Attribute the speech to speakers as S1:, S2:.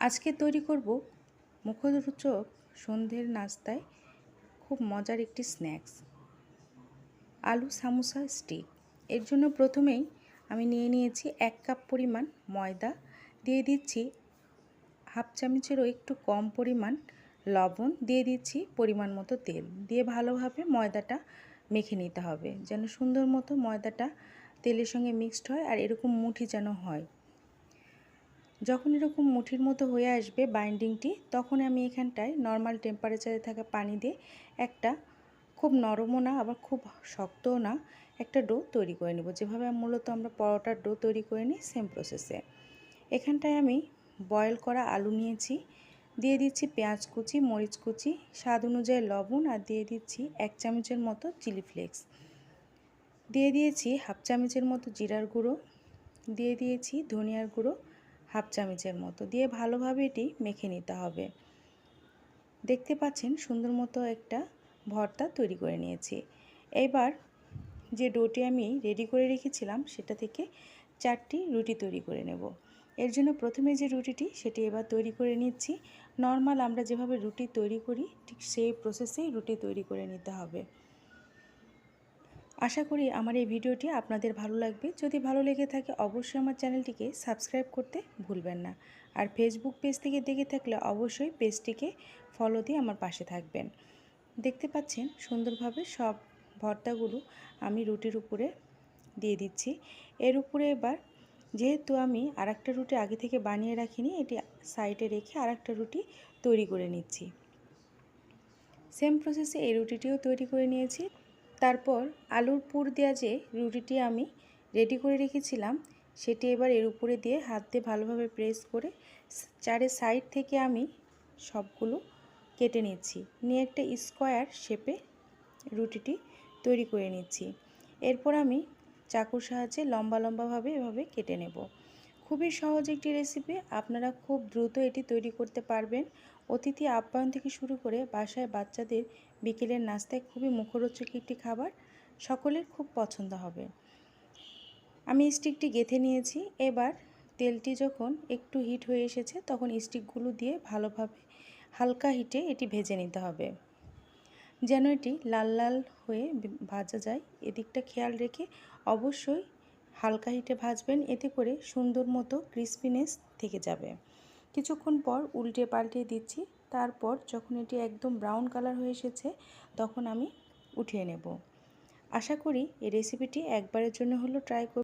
S1: আজকে তৈরি করব মুখরোচক সন্ধ্যের নাস্তায় খুব মজার একটি স্ন্যাক্স, আলু সামোসা স্টিক। এর জন্য প্রথমেই আমি নিয়ে নিয়েছি এক কাপ পরিমাণ ময়দা, দিয়ে দিচ্ছি হাফ চামচেরও একটু কম পরিমাণ লবণ, দিয়ে দিচ্ছি পরিমাণ মতো তেল। দিয়ে ভালোভাবে ময়দাটা মেখে নিতে হবে, যেন সুন্দর মতো ময়দাটা তেলের সঙ্গে মিক্সড হয় আর এরকম মুঠি যেন হয়। যখন এরকম মুঠির মতো হয়ে আসবে বাইন্ডিংটি তখন আমি এখানটায় নর্মাল টেম্পারেচারে থাকা পানি দিয়ে একটা খুব নরমও না, আবার খুব শক্তও না একটা ডো তৈরি করে নেব। যেভাবে মূলত আমরা পরোটার ডো তৈরি করে নিই সেম প্রসেসে এখানটায় আমি বয়েল করা আলু নিয়েছি, দিয়ে দিচ্ছি পেঁয়াজ কুচি, মরিচ কুচি, স্বাদ অনুযায়ী লবণ, আর দিয়ে দিচ্ছি এক চামচের মতো চিলি ফ্লেক্স দিয়ে দিয়েছি হাফ চামচের মতো জিরার গুঁড়ো, দিয়ে দিয়েছি ধনিয়ার গুঁড়ো হাফ চামচের মতো দিয়ে ভালোভাবে এটি মেখে নিতে হবে। দেখতে পাচ্ছেন সুন্দর মতো একটা ভর্তা তৈরি করে নিয়েছি। এবার যে ডোটি আমি রেডি করে রেখেছিলাম সেটা থেকে চারটি রুটি তৈরি করে নেব। এর জন্য প্রথমে যে রুটিটি সেটি এবার তৈরি করে নিচ্ছি। নর্মাল আমরা যেভাবে রুটি তৈরি করি ঠিক সেই প্রসেসেই রুটি তৈরি করে নিতে হবে। আশা করি আমার এই ভিডিওটি আপনাদের ভালো লাগবে। যদি ভালো লেগে থাকে, অবশ্যই আমার চ্যানেলটিকে সাবস্ক্রাইব করতে ভুলবেন না। আর ফেসবুক পেজ থেকে দেখে থাকলে অবশ্যই পেজটিকে ফলো দিয়ে আমার পাশে থাকবেন। দেখতে পাচ্ছেন, সুন্দরভাবে সব ভর্তাগুলো আমি রুটির উপরে দিয়ে দিচ্ছি। এর উপরে এবার যেহেতু আমি আর একটা রুটি আগে থেকে বানিয়ে রাখিনি, এটি সাইডে রেখে আর একটা রুটি তৈরি করে নিচ্ছি। সেম প্রসেসে এই রুটিটিও তৈরি করে নিয়েছি। তারপর আলুর পুর দেওয়া যে রুটিটি আমি রেডি করে রেখেছিলাম, সেটি এবার এর উপরে দিয়ে হাত দিয়ে ভালোভাবে প্রেস করে চারে সাইড থেকে আমি সবগুলো কেটে নিচ্ছি। নিয়ে একটা স্কোয়ার শেপে রুটিটি তৈরি করে নিচ্ছি। এরপর আমি চাকুর সাহায্যে লম্বা লম্বাভাবে এভাবে কেটে নেব। খুবই সহজ একটি রেসিপি আপনারা খুব দ্রুত এটি তৈরি করতে পারবেন। অতিথি আপ্যায়ন থেকে শুরু করে বাসায় বাচ্চাদের বিকেলের নাস্তায় খুবই মুখরোচক একটি খাবার। সকলের খুব পছন্দ হবে। আমি স্টিকটি গেঁথে নিয়েছি। এবার তেলটি যখন একটু হিট হয়ে এসেছে, তখন স্টিকগুলো দিয়ে ভালোভাবে হালকা হিটে এটি ভেজে নিতে হবে। যেন এটি লাল লাল হয়ে ভাজা যায়। এদিকটা খেয়াল রেখে অবশ্যই হালকা হিটে ভাজবেন, এতে করে সুন্দর মতো ক্রিসপিনেস থেকে যাবে। কিছুক্ষণ পর উল্টে পাল্টে দিচ্ছি, তারপর যখন এটি একদম ব্রাউন কালার হয়ে এসেছে, তখন আমি উঠিয়ে নেব। আশা করি এই রেসিপিটি একবারের জন্য হলো ট্রাই